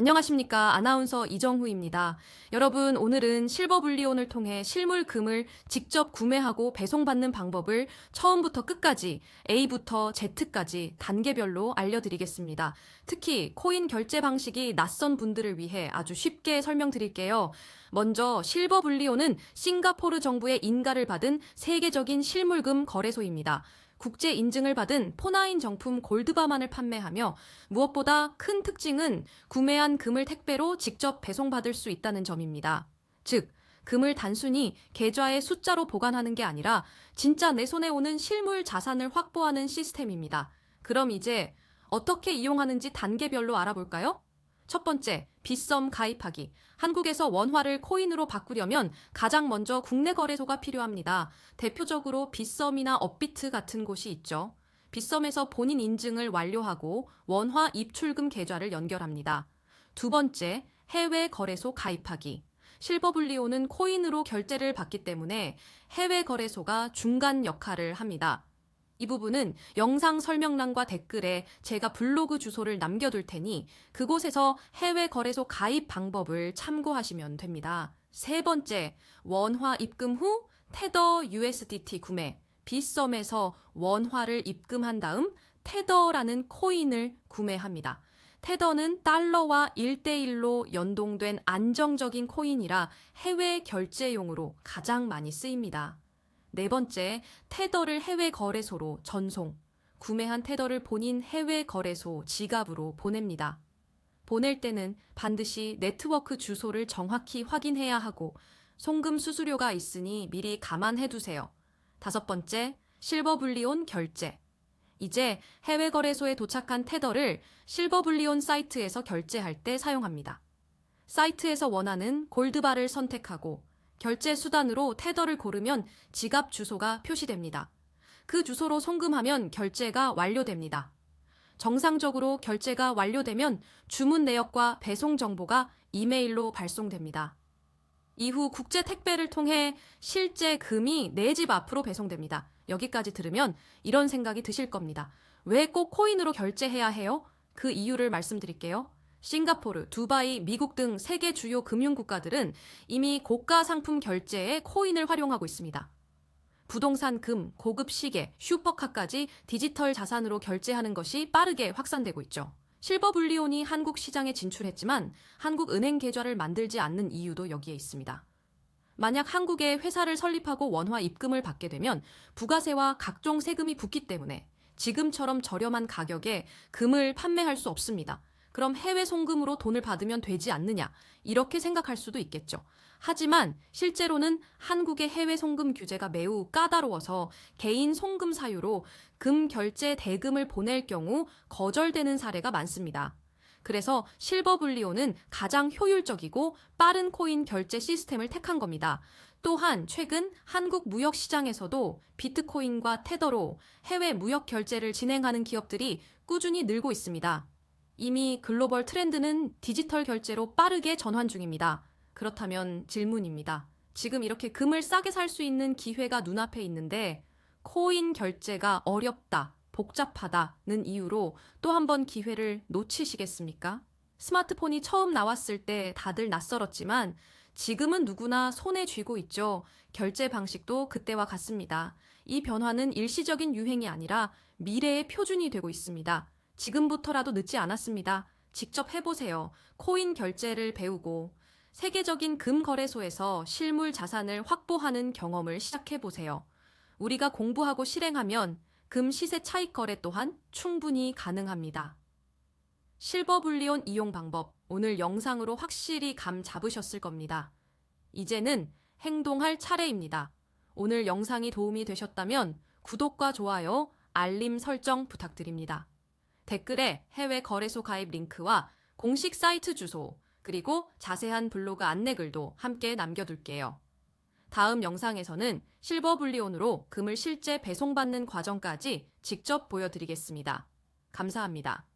안녕하십니까. 아나운서 이정후입니다. 여러분, 오늘은 실버블리온을 통해 실물 금을 직접 구매하고 배송받는 방법을 처음부터 끝까지 A부터 Z까지 단계별로 알려드리겠습니다. 특히 코인 결제 방식이 낯선 분들을 위해 아주 쉽게 설명드릴게요. 먼저 실버블리온은 싱가포르 정부의 인가를 받은 세계적인 실물금 거래소입니다. 국제 인증을 받은 포나인 정품 골드바만을 판매하며 무엇보다 큰 특징은 구매한 금을 택배로 직접 배송받을 수 있다는 점입니다. 즉, 금을 단순히 계좌의 숫자로 보관하는 게 아니라 진짜 내 손에 오는 실물 자산을 확보하는 시스템입니다. 그럼 이제 어떻게 이용하는지 단계별로 알아볼까요? 첫 번째, 빗썸 가입하기. 한국에서 원화를 코인으로 바꾸려면 가장 먼저 국내 거래소가 필요합니다. 대표적으로 빗썸이나 업비트 같은 곳이 있죠. 빗썸에서 본인 인증을 완료하고 원화 입출금 계좌를 연결합니다. 두 번째, 해외 거래소 가입하기. 실버블리오는 코인으로 결제를 받기 때문에 해외 거래소가 중간 역할을 합니다. 이 부분은 영상 설명란과 댓글에 제가 블로그 주소를 남겨둘 테니 그곳에서 해외 거래소 가입 방법을 참고하시면 됩니다. 세 번째, 원화 입금 후 테더 USDT 구매. 빗썸에서 원화를 입금한 다음 테더라는 코인을 구매합니다. 테더는 달러와 1대1로 연동된 안정적인 코인이라 해외 결제용으로 가장 많이 쓰입니다. 네 번째, 테더를 해외 거래소로 전송. 구매한 테더를 본인 해외 거래소 지갑으로 보냅니다. 보낼 때는 반드시 네트워크 주소를 정확히 확인해야 하고 송금 수수료가 있으니 미리 감안해 두세요. 다섯 번째, 실버블리온 결제. 이제 해외 거래소에 도착한 테더를 실버블리온 사이트에서 결제할 때 사용합니다. 사이트에서 원하는 골드바를 선택하고 결제 수단으로 테더를 고르면 지갑 주소가 표시됩니다. 그 주소로 송금하면 결제가 완료됩니다. 정상적으로 결제가 완료되면 주문 내역과 배송 정보가 이메일로 발송됩니다. 이후 국제 택배를 통해 실제 금이 내 집 앞으로 배송됩니다. 여기까지 들으면 이런 생각이 드실 겁니다. 왜 꼭 코인으로 결제해야 해요? 그 이유를 말씀드릴게요. 싱가포르, 두바이, 미국 등 세계 주요 금융 국가들은 이미 고가 상품 결제에 코인을 활용하고 있습니다. 부동산, 금, 고급 시계, 슈퍼카까지 디지털 자산으로 결제하는 것이 빠르게 확산되고 있죠. 실버블리온이 한국 시장에 진출했지만 한국 은행 계좌를 만들지 않는 이유도 여기에 있습니다. 만약 한국에 회사를 설립하고 원화 입금을 받게 되면 부가세와 각종 세금이 붙기 때문에 지금처럼 저렴한 가격에 금을 판매할 수 없습니다. 그럼 해외 송금으로 돈을 받으면 되지 않느냐? 이렇게 생각할 수도 있겠죠. 하지만 실제로는 한국의 해외 송금 규제가 매우 까다로워서 개인 송금 사유로 금 결제 대금을 보낼 경우 거절되는 사례가 많습니다. 그래서 실버블리오는 가장 효율적이고 빠른 코인 결제 시스템을 택한 겁니다. 또한 최근 한국 무역 시장에서도 비트코인과 테더로 해외 무역 결제를 진행하는 기업들이 꾸준히 늘고 있습니다. 이미 글로벌 트렌드는 디지털 결제로 빠르게 전환 중입니다. 그렇다면 질문입니다. 지금 이렇게 금을 싸게 살 수 있는 기회가 눈앞에 있는데 코인 결제가 어렵다, 복잡하다는 이유로 또 한 번 기회를 놓치시겠습니까? 스마트폰이 처음 나왔을 때 다들 낯설었지만 지금은 누구나 손에 쥐고 있죠. 결제 방식도 그때와 같습니다. 이 변화는 일시적인 유행이 아니라 미래의 표준이 되고 있습니다. 지금부터라도 늦지 않았습니다. 직접 해보세요. 코인 결제를 배우고 세계적인 금 거래소에서 실물 자산을 확보하는 경험을 시작해보세요. 우리가 공부하고 실행하면 금 시세 차익 거래 또한 충분히 가능합니다. 실버블리온 이용 방법 오늘 영상으로 확실히 감 잡으셨을 겁니다. 이제는 행동할 차례입니다. 오늘 영상이 도움이 되셨다면 구독과 좋아요, 알림 설정 부탁드립니다. 댓글에 해외 거래소 가입 링크와 공식 사이트 주소, 그리고 자세한 블로그 안내글도 함께 남겨둘게요. 다음 영상에서는 실버블리온으로 금을 실제 배송받는 과정까지 직접 보여드리겠습니다. 감사합니다.